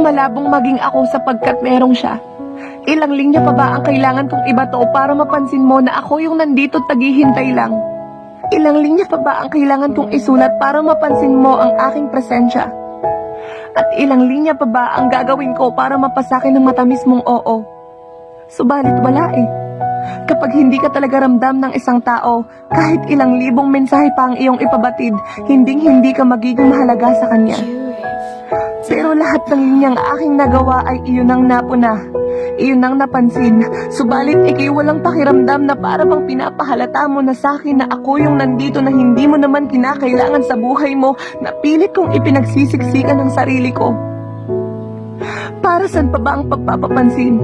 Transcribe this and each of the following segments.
kong malabong maging ako sapagkat merong siya. Ilang linya pa ba ang kailangan kong ibato para mapansin mo na ako yung nandito taghihintay lang? Ilang linya pa ba ang kailangan kong isulat para mapansin mo ang aking presensya? At ilang linya pa ba ang gagawin ko para mapasakin ng matamis mong oo? Subalit wala eh. Kapag hindi ka talaga ramdam ng isang tao, kahit ilang libong mensahe pa ang iyong ipabatid, hinding hindi ka magiging mahalaga sa kanya. Lahat ng linyang aking nagawa ay iyon ang napuna. Iyon ang napansin. Subalit ikay walang pakiramdam na para bang pinapahalata mo na sa akin na ako yung nandito na hindi mo naman kinakailangan sa buhay mo na pilit kong ipinagsisiksikan ng sarili ko. Para saan pa ba ang pagpapapansin?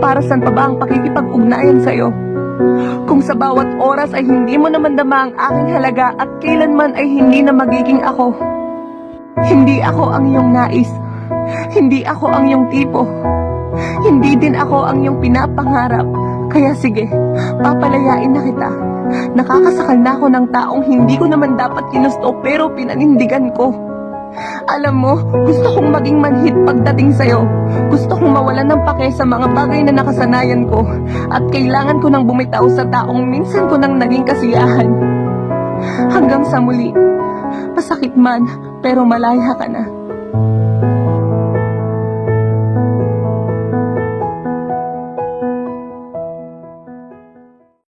Para saan pa ba ang pakikipag-ugnayan sa'yo? Kung sa bawat oras ay hindi mo naman dama ang aking halaga at kailanman ay hindi na magiging ako. Hindi ako ang iyong nais. Hindi ako ang iyong tipo. Hindi din ako ang iyong pinapangarap. Kaya sige, papalayain na kita. Nakakasakal na ako ng taong hindi ko naman dapat kinusto pero pinanindigan ko. Alam mo, gusto kong maging manhit pagdating sa'yo. Gusto kong mawalan ng pake sa mga bagay na nakasanayan ko. At kailangan ko nang bumitaw sa taong minsan ko nang naging kasiyahan. Hanggang sa muli, masakit man, pero malaya ka na.